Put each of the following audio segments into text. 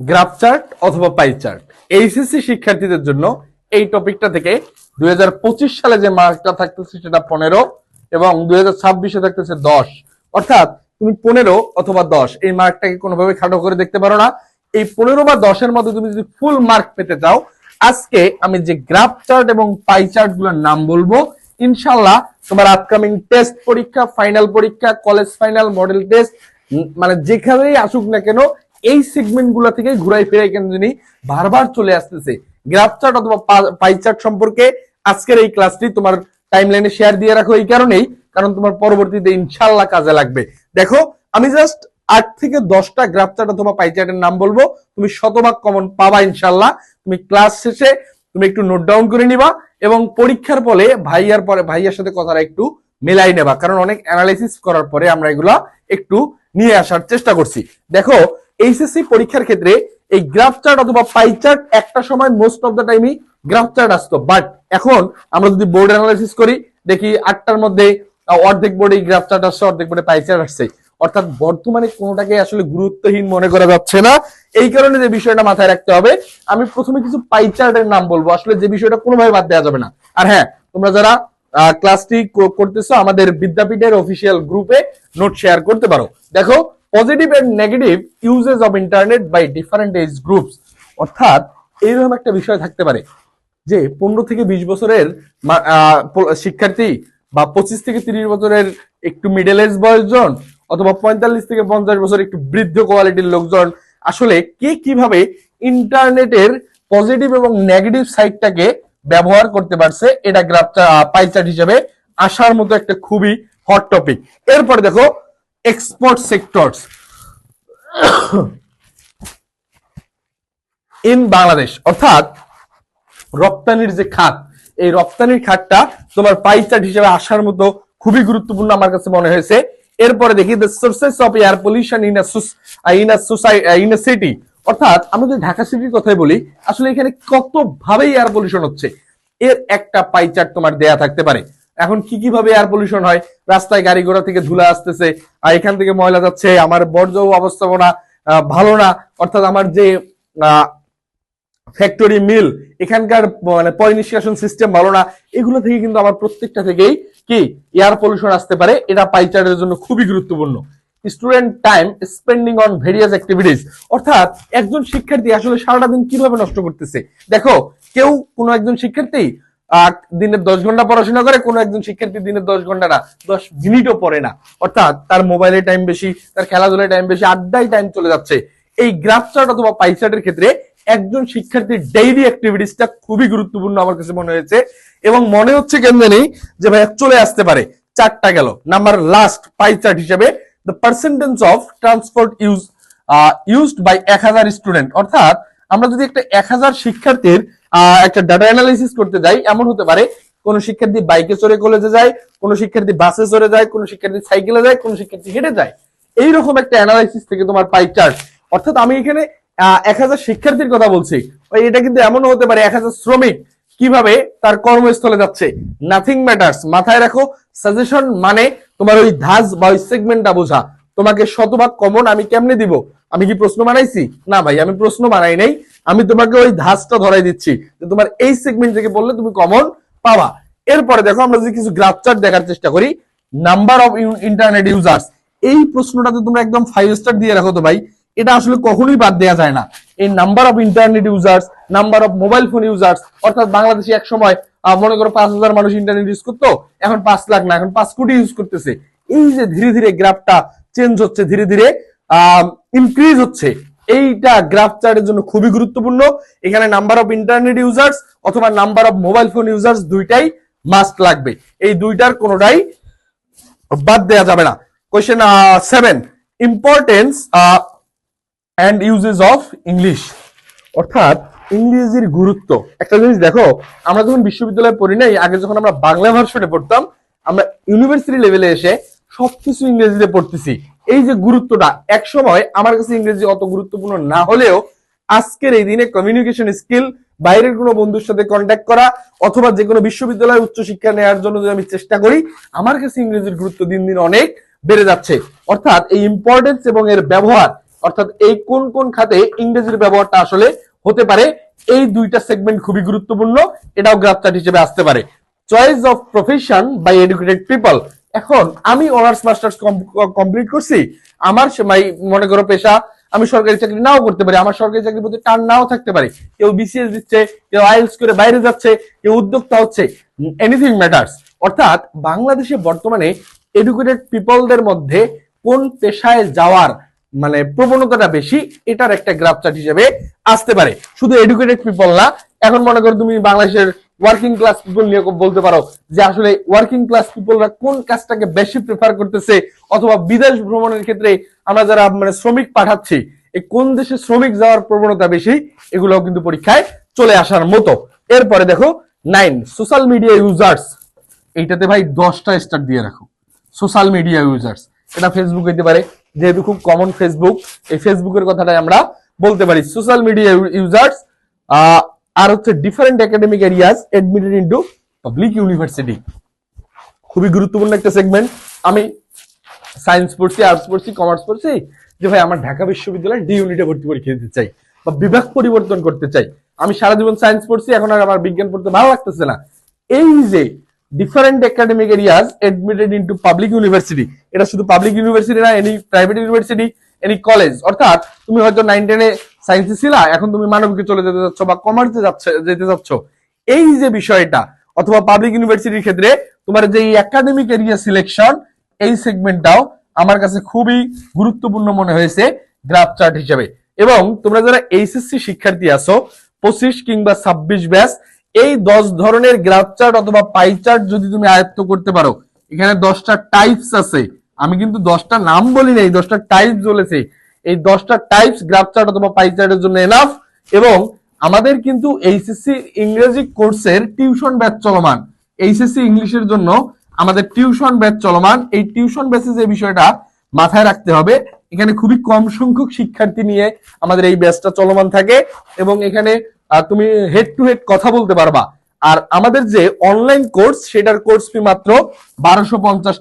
Graph chart অথবা pie chart. HSC শিক্ষার্থীদের জন্য এই টপিকটা থেকে দুই হাজার পঁচিশ সালে যে মার্কটা থাকতেছে সেটা পনেরো এবং দুই হাজার ছাব্বিশে থাকতেছে দশ। অর্থাৎ তুমি পনেরো অথবা দশ, এই মার্কটাকে কোনোভাবে খাটো করে দেখতে পারো না। এই পনেরো বা দশের মধ্যে তুমি যদি ফুল মার্ক পেতে চাও, আজকে আমি যে গ্রাফ চার্ট এবং পাই চার্টগুলোর নাম বলব ইনশাল্লাহ তোমার আপকামিং টেস্ট পরীক্ষা ফাইনাল পরীক্ষা কলেজ ফাইনাল মডেল টেস্ট মানে যেখানেই আসুক না কেন এই সেগমেন্টগুলো থেকে ঘুরাই ফিরাই কেন জানি বারবার চলে আসতেছে। গ্রাফ চার্ট অথবা পাই চার্ট সম্পর্কে আজকের এই ক্লাসটি তোমার টাইম লাইনে শেয়ার দিয়ে রাখো এই কারণেই, কারণ তোমার পরবর্তীতে ইনশাল্লাহ কাজে লাগবে। দেখো, আমি জাস্ট আট থেকে দশটা গ্রাফ চার্ট অথবা পাই চার্টের নাম বলব, তুমি শতভাগ কমন পাবা ইনশাল্লাহ তুমি ক্লাস শেষে তুমি একটু নোট ডাউন করে নিবা এবং পরীক্ষার পরে ভাইয়ার পরে, ভাইয়ার সাথে কথাটা একটু মেলাই নেবা, কারণ অনেক অ্যানালাইসিস করার পরে আমরা এগুলা একটু নিয়ে আসার চেষ্টা করছি। দেখো এইচএসসি পরীক্ষার ক্ষেত্রে এই গ্রাফ চার্ট অথবা পাই চার্ট একটা সময় মোস্ট অফ দ্য টাইমই গ্রাফ চার্ট আসতো। বাট এখন আমরা যদি বোর্ড অ্যানালাইসিস করি, দেখি আটটার মধ্যে অর্ধেক বোর্ডে গ্রাফ চার্ট আসছে, অর্ধেক বোর্ডে পাই চার্ট আসছে। অর্থাৎ বর্তমানে কোনোটাকে আসলে গুরুত্বহীন মনে করা যাচ্ছে না। এই কারণে যে বিষয়টা মাথায় রাখতে হবে, আমি প্রথমে কিছু পাই চার্টের নাম বলব। আসলে যে বিষয়টা কোনোভাবে বাদ দেওয়া যাবে না। আর হ্যাঁ তোমরা যারা ক্লাসটি করতেছো, আমাদের বিদ্যাপীঠের অফিসিয়াল গ্রুপে নোট শেয়ার করতে পারো। দেখো positive and negative uses of internet by different age groups অর্থাৎ এইরকম একটা বিষয় থাকতে পারে যে পনেরো থেকে বিশ বছরের শিক্ষার্থী বা পঁচিশ থেকে তিরিশ বছরের একটু মিডল এজ বয়সজন অথবা পঁয়তাল্লিশ থেকে পঞ্চাশ বছর একটু বৃদ্ধ কোয়ালিটির লোকজন আসলে কে কীভাবে ইন্টারনেটের পজিটিভ এবং নেগেটিভ সাইডটাকে ব্যবহার করতে পারছে, এটা গ্রাফ পাইচার্ট হিসেবে আসার মতো একটা খুবই হট টপিক এরপরে দেখো এক্সপোর্ট সেক্টরস ইন বাংলাদেশ অর্থাৎ রপ্তানির যে খাত, এই রপ্তানির খাতটা তোমার পাই চার্ট হিসেবে আসার মতো খুবই গুরুত্বপূর্ণ আমার কাছে মনে হয়েছে। এরপরে দেখি the sources of air pollution in in in city অর্থাৎ আমরা যদি ঢাকা সিটির কথাই বলি, আসলে এখানে কত ভাবে এয়ার পলিউশন হচ্ছে? এর একটা পাই চার্ট তোমার দেয়া থাকতে পারে। এখন কি কীভাবে এয়ার পলিউশন হয়? রাস্তায় গাড়ি ঘোড়া থেকে ধুলা আসতেছে আর এখান থেকে ময়লা যাচ্ছে, আমার বর্জ্য অবস্থাপনা ভালো না। অর্থাৎ আমার যে ফ্যাক্টরি মিল এখানকার মানে পয় নিষ্কাশন সিস্টেম ভালো না। এগুলো থেকে কিন্তু আমার প্রত্যেকটা থেকেই কি এয়ার পলিউশন আসতে পারে। এটা পাইচারের জন্য খুবই গুরুত্বপূর্ণ। Student time spending on various activities অর্থাৎ একজন শিক্ষার্থী আসলে সারাটা দিন কীভাবে নষ্ট করতেছে? দেখো, কেউ কোনো একজন শিক্ষার্থী দিনের দশ ঘণ্টা পড়াশোনা করে, কোনো একজন শিক্ষার্থী দিনের দশ ঘণ্টা না, দশ মিনিটও পড়ে না। অর্থাৎ তার মোবাইলে টাইম বেশি, তার খেলাধুলায় টাইম বেশি, আড্ডায় টাইম চলে যাচ্ছে। এই গ্রাফ চার্ট অথবা পাই চার্টের ক্ষেত্রে একজন শিক্ষার্থীর ডেইলি অ্যাক্টিভিটিসটা খুবই গুরুত্বপূর্ণ আমার কাছে মনে হয়েছে। এবং মনে হচ্ছে কেন জানি যে ভাই চলে আসতে পারে। চারটা গেল। নাম্বার লাস্ট পাই চার্ট হিসেবে the percentage of transport use used by এক হাজার স্টুডেন্ট অর্থাৎ আমরা যদি একটা এক হাজার শিক্ষার্থীর একটা ডাটা অ্যানালাইসিস করতে যাই, এমন হতে পারে, কোন শিক্ষার্থী বাইকে চড়ে কলেজে যায়, কোন শিক্ষার্থী বাসে চড়ে যায়, কোন শিক্ষার্থী সাইকেলে যায়, কোন শিক্ষার্থী হেঁটে যায়। এইরকম একটা অ্যানালাইসিস থেকে তোমার পাই চার্ট অর্থাৎ আমি এখানে এক হাজার শিক্ষার্থীর কথা বলছি। এটা কিন্তু এমনও হতে পারে, এক হাজার শ্রমিক কীভাবে তার কর্মস্থলে যাচ্ছে। নাথিং ম্যাটার্স মাথায় রাখো সাজেশন মানে তোমার ওই ধাজ বা ওই সেগমেন্টটা বোঝা। তোমাকে শতভাগ কমন আমি কেমনে দিব? আমি কি প্রশ্ন বানাইছি? না ভাই, আমি প্রশ্ন বানাই নাই। আমি তোমাকে ওই ধাজটা ধরাই দিচ্ছি যে তোমার এই সেগমেন্ট থেকে বললে তুমি কমন পাবা। এরপরে দেখো, আমরা যদি কিছু গ্রাফ চার্ট দেখার চেষ্টা করি নাম্বার অফ ইন্টারনেট ইউজার্স এই প্রশ্নটাতে তোমরা একদম ফাইভ স্টার দিয়ে রাখো তো ভাই। এটা আসলে কখনোই বাদ দেওয়া যায় না। এই number of internet users number of mobile phone users অর্থাৎ বাংলাদেশে এক সময় মনে করো পাঁচ হাজার মানুষ ইন্টারনেট ইউজ করতো, এখন পাঁচ লাখ না, এখন পাঁচ কোটি ইউজ করতেছে। এই যে ধীরে ধীরে গ্রাফটা চেঞ্জ হচ্ছে, ধীরে ধীরে ইনক্রিজ হচ্ছে। এইটা গ্রাফ চার্টের জন্য খুবই গুরুত্বপূর্ণ। এখানে নাম্বার অফ ইন্টারনেট ইউজার্স অথবা number of mobile phone users দুইটাই মাস্ট লাগবে। এই দুইটার কোনোটাই বাদ দেওয়া যাবে না। Question seven importance and uses of English অর্থাৎ ইংরেজির গুরুত্ব। একটা জিনিস দেখো, আমরা যখন বিশ্ববিদ্যালয়ে পড়ি নাই, আগে যখন আমরা বাংলা ভার্সনে পড়তাম, আমরা ইউনিভার্সিটি লেভেলে এসে সবকিছু ইংরেজিতে পড়তেছি। এই যে গুরুত্বটা এক সময় আমার কাছে ইংরেজি অত গুরুত্বপূর্ণ না হলেও আজকের এই দিনে কমিউনিকেশন স্কিল বাইরের কোনো বন্ধুর সাথে কন্ট্যাক্ট করা, অথবা যে কোনো বিশ্ববিদ্যালয়ে উচ্চশিক্ষা নেওয়ার জন্য যদি আমি চেষ্টা করি, আমার কাছে ইংরেজির গুরুত্ব দিন দিন অনেক বেড়ে যাচ্ছে। অর্থাৎ এই ইম্পর্টেন্স এবং এর ব্যবহার, অর্থাৎ এই কোন কোন খাতে ইংরেজির ব্যবহারটা আসলে হতে পারে, এই দুইটা সেগমেন্ট খুবই গুরুত্বপূর্ণ, এটাও গ্রাফ চার্ট হিসেবে আসতে পারে। Choice of profession by educated people এখন আমি অনার্স মাস্টার্স কমপ্লিট করছি, আমার মনে করো পেশা, আমি সরকারি চাকরি নাও করতে পারি, আমার সরকারি চাকরির প্রতি টান নাও থাকতে পারে। কেউ বিসিএস দিচ্ছে, কেউ আইএলস করে বাইরে যাচ্ছে, কেউ উদ্যোক্তা হচ্ছে এনিথিং ম্যাটার্স অর্থাৎ বাংলাদেশে বর্তমানে এডুকেটেড পিপলদের মধ্যে কোন পেশায় যাওয়ার মানে প্রবণতাটা বেশি, এটার একটা গ্রাফ চার্ট হিসেবে আসতে পারে। শুধু এডুকেটেড পিপল না, এখন মনে করো তুমি বাংলাদেশের ওয়ার্কিং ক্লাস পিপল নিয়ে বলতে পারো যে আসলে ওয়ার্কিং ক্লাস পিপলরা কোন কাজটাকে বেশি প্রেফার করতেছে অথবা বিদেশ ভ্রমণের ক্ষেত্রে আমরা যারা মানে শ্রমিক পাঠাচ্ছি, এই কোন দেশে শ্রমিক যাওয়ার প্রবণতা বেশি, এগুলোও কিন্তু পরীক্ষায় চলে আসার মতো। এরপরে দেখো, নাইন সোশ্যাল মিডিয়া ইউজার্স এইটাতে ভাই দশটা স্টার দিয়ে রাখো। সোশ্যাল মিডিয়া ইউজার্স এটা ফেসবুক হইতে পারে, যেহেতু খুব কমন ফেসবুক এই ফেসবুকের কথাটাই আমরা বলতে পারি। সোশ্যাল মিডিয়া ইউজার্স আর হচ্ছে different academic areas admitted into public university খুবই গুরুত্বপূর্ণ একটা সেগমেন্ট আমি সায়েন্স পড়ছি আর্টস পড়ছি কমার্স পড়ছি, যে ভাই আমার ঢাকা বিশ্ববিদ্যালয়ে ডি ইউনিটে ভর্তি পরীক্ষা দিতে চাই বা বিভাগ পরিবর্তন করতে চাই। আমি সারা জীবন সায়েন্স পড়ছি, এখন আর আমার বিজ্ঞান পড়তে ভালো লাগতেছে না। এই যে different academic areas admitted into public university এটা শুধু পাবলিক ইউনিভার্সিটি না any private university any college অর্থাৎ তুমি হয়তো নাইন টেনে সায়েন্সে ছিলা, এখন তুমি মানবিকে চলে যেতে যাচ্ছ বা কমার্সে যাচ্ছে, যেতে যাচ্ছ। এই যে বিষয়টা, অথবা পাবলিক ইউনিভার্সিটির ক্ষেত্রে তোমার যে একাডেমিক এরিয়া সিলেকশন এই সেগমেন্টটাও আমার কাছে খুবই গুরুত্বপূর্ণ মনে হয়েছে গ্রাফ চার্ট হিসেবে। এবং তোমরা যারা এইচএসসি শিক্ষার্থী আছো, পঁচিশ কিংবা ছাব্বিশ ব্যাচ এই দশ ধরনের গ্রাফ চার্ট অথবা পাই চার্ট যদি তুমি আয়ত্ত করতে পারো, এখানে দশটা টাইপস আছে। আমি কিন্তু দশটা নাম বলি নাই, দশটা টাইপস বলেছি। এই দশটা টাইপস গ্রাফ চার্ট অথবা পাই চার্টের জন্য এনাফ এবং আমাদের কিন্তু এইচএসসি ইংরেজি কোর্সের টিউশন ব্যাচ চলমান। এইচএসসি ইংলিশের জন্য আমাদের টিউশন ব্যাচ চলমান। এই টিউশন ব্যাচে যে বিষয়টা মাথায় রাখতে হবে। এখানে খুবই কম সংখ্যক শিক্ষার্থী নিয়ে আমাদের এই ব্যাচটা চলমান থাকে এবং এখানে তুমি হেড টু হেড কথা বলতে পারবা। আর আমাদের যে অনলাইন কোর্স সেটার কোর্স ফি মাত্র বারোশো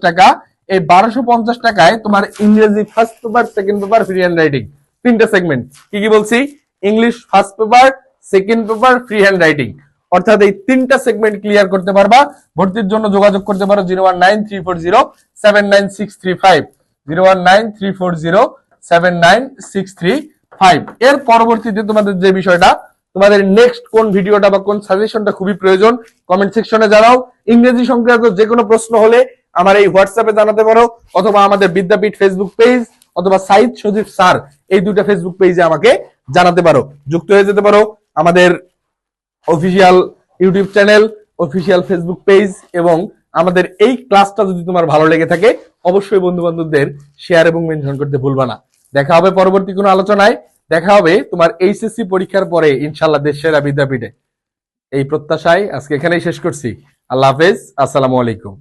টাকা। এই বারোশো পঞ্চাশ টাকায় তোমার ইংরেজি first paper second paper free hand writing তিনটা সেগমেন্ট কি কি বলছি? English first paper second paper free hand writing অর্থাৎ এই তিনটা সেগমেন্ট ক্লিয়ার করতে পারবা। ভর্তির জন্য যোগাযোগ করতে পারো zero one nine three four zero seven nine six three five zero one nine three four zero seven nine six three five এর পরবর্তীতে তোমাদের যে বিষয়টা, তোমাদের নেক্সট কোন ভিডিওটা বা কোন সাজেশনটা খুবই প্রয়োজন কমেন্ট সেকশনে জানাও। ইংরেজি সংক্রান্ত যে কোনো প্রশ্ন হলে আমার এই হোয়াটসঅ্যাপে জানাতে পারো, অথবা আমাদের বিদ্যাপীঠ ফেসবুক পেজ অথবা সাইদ সজীব স্যার, এই দুইটা ফেসবুক পেজে আমাকে জানাতে পারো। যুক্ত হয়ে যেতে পারো আমাদের official YouTube channel official Facebook page এবং আমাদের এই ক্লাসটা যদি তোমার ভালো লেগে থাকে, অবশ্যই বন্ধু বান্ধবদের শেয়ার এবং মেনশন করতে ভুলবা না। দেখা হবে পরবর্তী কোনো আলোচনায়। দেখা হবে তোমার এইচএসসি পরীক্ষার পরে ইনশাল্লাহ দেশ সেরা বিদ্যাপীঠে। এই প্রত্যাশায় আজকে এখানেই শেষ করছি। আল্লাহ হাফেজ। আসসালামু আলাইকুম।